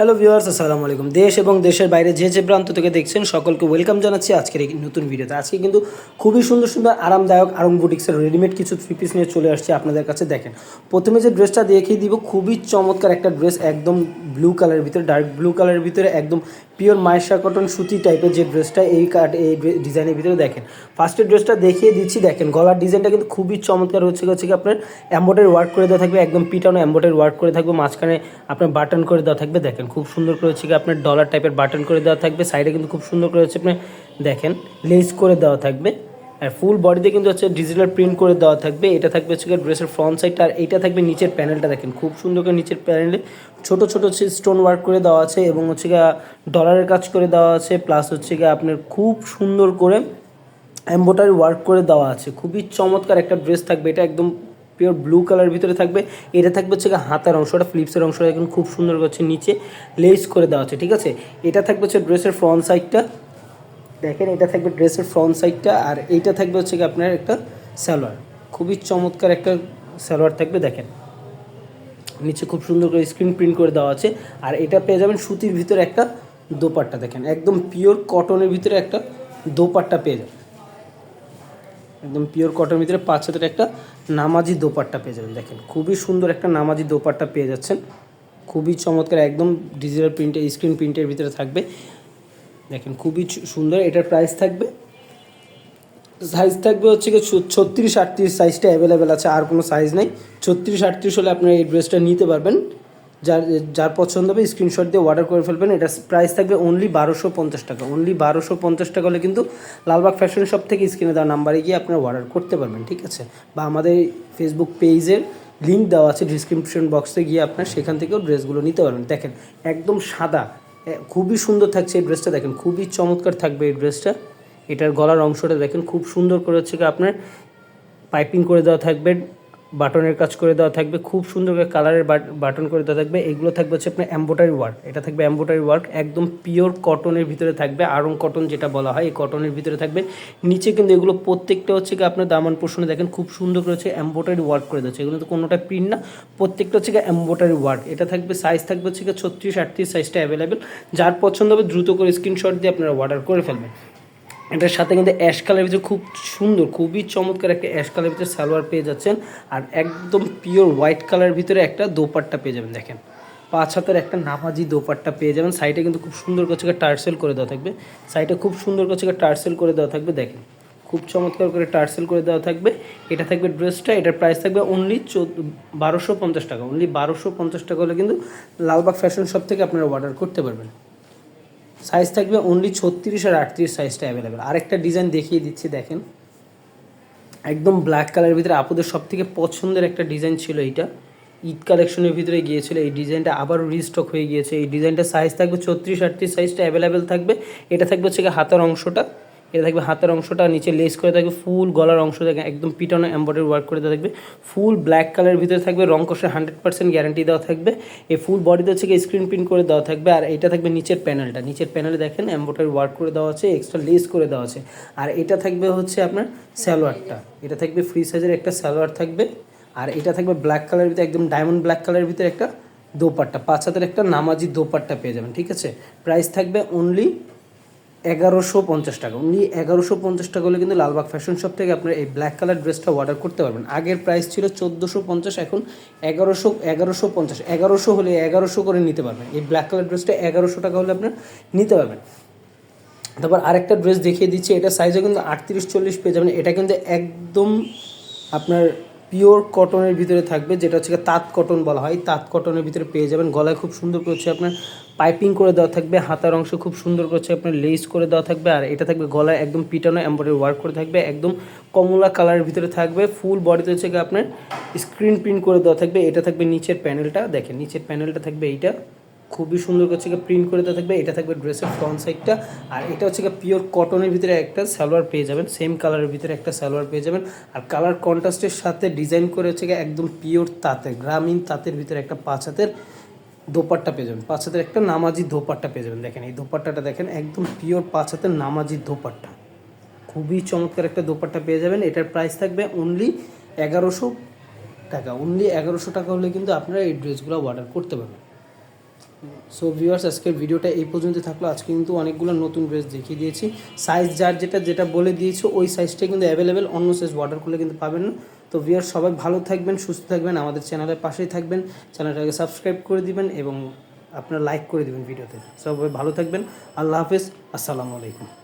Hello viewers আসসালামু আলাইকুম। দেশ এবং দেশের বাইরে যে যে প্রান্ত থেকে দেখছেন, সকলকে ওয়েলকাম জানাচ্ছি আজকের এই নতুন ভিডিওতে। আজকে কিন্তু খুবই সুন্দর সুন্দর, আরামদায়ক আরং বুটিক্সের রেডিমেড কিছু থ্রি পিস নিয়ে চলে আসছি আপনাদের কাছে। দেখেন, প্রথমে যে ড্রেসটা দেখিয়ে দিব, খুবই চমৎকার একটা ড্রেস, একদম ব্লু কালারের ভিতরে ডার্ক ব্লু কালারের ভিতরে, একদম পিওর মায়েশা কটন সুতি টাইপের যে ড্রেসটা এই কাট এই ডিজাইনের ভিতরে দেখেন। ফার্স্টের ড্রেসটা দেখিয়ে দিচ্ছি, দেখেন, গলার ডিজাইনটা কিন্তু খুবই চমৎকার হচ্ছে হচ্ছে কি আপনার অ্যাম্বোটের ওয়ার্ক করে দেওয়া থাকবে, একদম পিটানো অ্যাম্বোটের ওয়ার্ক করে থাকবে, মাঝখানে আপনার বাটন করে দেওয়া থাকবে, দেখেন, খুব সুন্দর করে হচ্ছে কি আপনার ডলার টাইপের বাটন করে দেওয়া থাকবে সাইডে কিন্তু খুব সুন্দর করে হচ্ছে আপনি দেখেন লেস করে দেওয়া থাকবে। আর ফুল বডিতে কিন্তু হচ্ছে ডিজিটাল প্রিন্ট করে দেওয়া থাকবে। এটা থাকবে হচ্ছে ড্রেসের ফ্রন্ট সাইডটা আর এটা থাকবে নিচের প্যানেলটা দেখেন। খুব সুন্দর করে নিচের প্যানেলে ছোট ছোট হচ্ছে স্টোন ওয়ার্ক করে দেওয়া আছে এবং হচ্ছে ডলারের কাজ করে দেওয়া আছে। প্লাস হচ্ছে গিয়ে আপনার খুব সুন্দর করে এম্বোটারি ওয়ার্ক করে দেওয়া আছে। খুবই চমৎকার একটা ড্রেস থাকবে। এটা একদম পিওর ব্লু কালারের ভিতরে থাকবে। এটা থাকবে হচ্ছে হাতার অংশটা ফ্লিপসের অংশটা এখন খুব সুন্দর করছে নিচে লেস করে দেওয়া আছে। ঠিক আছে? এটা থাকবে হচ্ছে ড্রেসের ফ্রন্ট সাইডটা দেখেন, এটা থাকবে ড্রেসের ফ্রন্ট সাইডটা আর এইটা থাকবে হচ্ছে কি আপনার একটা সালোয়ার। খুবই চমৎকার একটা সালোয়ার থাকবে, দেখেন। নিচে খুব সুন্দর করে স্ক্রিন প্রিন্ট করে দেওয়া আছে। আর এটা পেয়ে যাবেন সুতির ভিতরে একটা দোপাট্টা, দেখেন। একদম পিওর কটনের ভিতরে একটা দোপাট্টা পেয়ে যাবেন। একদম পিওর কটনের ভিতরে পাঁচ হাতের একটা নামাজি দোপাট্টা পেয়ে যাবেন, দেখেন। খুবই সুন্দর একটা নামাজি দোপাট্টা পেয়ে যাচ্ছেন। খুবই চমৎকার, একদম ডিজিটাল প্রিন্টের স্ক্রিন প্রিন্টের ভিতরে থাকবে। দেখেন, খুবই সুন্দর। এটার প্রাইস থাকবে। সাইজ থাকবে হচ্ছে কি ছত্রিশ আটত্রিশ সাইজটা অ্যাভেলেবেল আছে, আর কোনো সাইজ নেই। ছত্রিশ আটত্রিশ হলে আপনার এই ড্রেসটা নিতে পারবেন। যার যার পছন্দ হবে স্ক্রিনশট দিয়ে অর্ডার করে ফেলবেন। এটা প্রাইস থাকবে অনলি বারোশো পঞ্চাশ টাকা। অনলি বারোশো পঞ্চাশ টাকা হলে কিন্তু লালবাগ ফ্যাশন শপ থেকে স্ক্রিনে দেওয়া নাম্বারে গিয়ে আপনারা অর্ডার করতে পারবেন, ঠিক আছে? বা আমাদের ফেসবুক পেজের লিঙ্ক দেওয়া আছে ডিসক্রিপশন বক্সে গিয়ে আপনার সেখান থেকেও ড্রেসগুলো নিতে পারবেন। দেখেন, একদম সাদা খুবই সুন্দর থাকছে এই ড্রেসটা দেখেন, খুবই চমৎকার থাকবে এই ড্রেসটা এটার গলার অংশটা দেখেন, খুব সুন্দর করে হচ্ছে আপনার পাইপিং করে দেওয়া থাকবে। বাটনের কাজ করে দেওয়া থাকবে, খুব সুন্দর করে কালারের বাটন করে দেওয়া থাকবে। এগুলো থাকবে হচ্ছে আপনার এম্বোটারি ওয়ার্ক এটা থাকবে এম্বোটারি ওয়ার্ক একদম পিওর কটনের ভিতরে থাকবে, আরং কটন যেটা বলা হয়, এই কটনের ভিতরে থাকবে। নিচে কিন্তু এগুলো প্রত্যেকটা হচ্ছে কি আপনার দামান পোষণে দেখেন, খুব সুন্দর করে হচ্ছে এম্বোটারি ওয়ার্ক করে দিচ্ছে এগুলো তো কোনোটা প্রিন্ট না, প্রত্যেকটা হচ্ছে কি এম্বোটারি ওয়ার্ক এটা থাকবে সাইজ থাকবে হচ্ছে কি ছত্রিশ আটত্রিশ সাইজটা অ্যাভেলেবেল যার পছন্দ হবে দ্রুত করে স্ক্রিনশট দিয়ে আপনারা অর্ডার করে ফেলবেন। এটার সাথে কিন্তু অ্যাশ কালারের ভিতরে খুব সুন্দর, খুবই চমৎকার একটা অ্যাশ কালারের ভিতরে সালোয়ার পেয়ে যাচ্ছেন। আর একদম পিওর হোয়াইট কালারের ভিতরে একটা দোপাট্টা পেয়ে যাবেন, দেখেন। পাঁচ হাতের একটা নামাজি দোপাট্টা পেয়ে যাবেন। সাইডে কিন্তু খুব সুন্দর করছে টার্সেল করে দেওয়া থাকবে। সাইডে খুব সুন্দর করছে টার্সেল করে দেওয়া থাকবে, দেখেন। খুব চমৎকার করে টার্সেল করে দেওয়া থাকবে। এটা থাকবে ড্রেসটা, এটার প্রাইস থাকবে অনলি বারোশো পঞ্চাশ টাকা। অনলি বারোশো পঞ্চাশ টাকা হলে কিন্তু লালবাগ ফ্যাশন শপ থেকে আপনারা অর্ডার করতে পারবেন। সাইজ থাকবে অনলি ছত্রিশ আর আটত্রিশ সাইজটা অ্যাভেলেবেল আরেকটা ডিজাইন দেখিয়ে দিচ্ছি, দেখেন। একদম ব্ল্যাক কালারের ভিতরে আপুদের সব থেকে পছন্দের একটা ডিজাইন ছিল এইটা। ঈদ কালেকশনের ভিতরে গিয়েছিল, এই ডিজাইনটা আবার রিস্টক হয়ে গিয়েছে। এই ডিজাইনটা সাইজ থাকবে ছত্রিশ, আটত্রিশ সাইজটা অ্যাভেলেবেল থাকবে। এটা থাকবে হচ্ছে হাতার হাতের অংশটা। এটা থাকবে হাতের অংশটা নিচে লেস করে থাকবে ফুল গলার অংশ থাকে একদম পিটানো এম্বয়ডারি ওয়ার্ক করে দেওয়া থাকবে। ফুল ব্ল্যাক কালারের ভিতরে থাকবে, রং কষের হান্ড্রেড পার্সেন্ট গ্যারান্টি দেওয়া থাকবে। এই ফুল বডিতে হচ্ছে স্ক্রিন প্রিন্ট করে দেওয়া থাকবে, আর এটা থাকবে নিচের প্যানেলটা নিচের প্যানেলে দেখেন এম্বয়ডারি ওয়ার্ক করে দেওয়া আছে এক্সট্রা লেস করে দেওয়া আছে। আর এটা থাকবে হচ্ছে আপনার স্যালোয়ারটা এটা থাকবে ফ্রি সাইজের একটা স্যালোয়ার থাকবে, আর এটা থাকবে ব্ল্যাক কালারের ভিতরে, একদম ডায়মন্ড ব্ল্যাক কালারের ভিতরে একটা দোপাট্টা। পাঁচ হাতের একটা নামাজি দোপাট্টা পেয়ে যাবেন, ঠিক আছে? প্রাইস থাকবে অনলি এগারোশো পঞ্চাশ টাকা। অনলি এগারোশো পঞ্চাশ টাকা হলে কিন্তু লালবাগ ফ্যাশন শপ থেকে আপনার এই ব্ল্যাক কালার ড্রেসটা অর্ডার করতে পারবেন। আগের প্রাইস ছিল চোদ্দোশো পঞ্চাশ, এখন এগারোশো এগারোশো পঞ্চাশ, এগারোশো হলে এগারোশো করে নিতে পারবেন। এই ব্ল্যাক কালার ড্রেসটা এগারোশো টাকা হলে আপনার নিতে পারবেন। তারপর আরেকটা ড্রেস দেখিয়ে দিচ্ছি, এটা সাইজও কিন্তু আটত্রিশ চল্লিশ পেয়ে যাবেন। এটা কিন্তু একদম আপনার পিওর কটনের ভিতরে থাকবে, যেটা হচ্ছে তাঁত কটন বলা হয়। তাঁত কটনের ভিতরে পেয়ে যাবেন। গলায় খুব সুন্দর করে হচ্ছে আপনার পাইপিং করে দেওয়া থাকবে। হাতার অংশ খুব সুন্দর করে হচ্ছে আপনার লেস করে দেওয়া থাকবে। আর এটা থাকবে গলায় একদম পিটানো এম্বয়ডারি ওয়ার্ক করে থাকবে। একদম কমলা কালারের ভিতরে থাকবে। ফুল বডিতে হচ্ছে আপনার স্ক্রিন প্রিন্ট করে দেওয়া থাকবে। এটা থাকবে নিচের প্যানেলটা। দেখেন, নিচের প্যানেলটা থাকবে এইটা। খুবই সুন্দর করছে প্রিন্ট করে দেওয়া থাকবে। এটা থাকবে ড্রেসের ফ্রন্ট সাইডটা আর এটা হচ্ছে গিয়ে পিওর কটনের ভিতরে একটা সালোয়ার পেয়ে যাবেন। সেম কালারের ভিতরে একটা সালোয়ার পেয়ে যাবেন। আর কালার কন্ট্রাস্টের সাথে ডিজাইন করে হচ্ছে গিয়ে একদম পিওর তাঁতের, গ্রামীণ তাঁতের ভিতরে একটা পাঁচ হাতের দোপাট্টা পেয়ে যাবেন। পাঁচ হাতের একটা নামাজি দোপাট্টা পেয়ে যাবেন। দেখেন, এই দোপাট্টাটা দেখেন, একদম পিওর পাঁচ হাতের নামাজি দোপাট্টা। খুবই চমৎকার একটা দোপাট্টা পেয়ে যাবেন। এটার প্রাইস থাকবে অনলি এগারোশো টাকা। অনলি এগারোশো টাকা হলে কিন্তু আপনারা এই ড্রেসগুলো অর্ডার করতে পারবেন। সো ভিউয়ার্স আজকের ভিডিওটা এই পর্যন্ত থাকল। আজকে কিন্তু অনেকগুলো নতুন ড্রেস দেখিয়ে দিয়েছি। সাইজ যার যেটা যেটা বলে দিয়েছি, ওই সাইজটা কিন্তু অ্যাভেলেবেল অন্য সাইজ অর্ডার করলে কিন্তু পাবেন না। তো ভিউয়ার্স সবাই ভালো থাকবেন, সুস্থ থাকবেন, আমাদের চ্যানেলের পাশেই থাকবেন। চ্যানেলটাকে সাবস্ক্রাইব করে দিবেন এবং আপনারা লাইক করে দেবেন ভিডিওতে সবাই ভালো থাকবেন। আল্লাহ হাফেজ। আসসালামু আলাইকুম।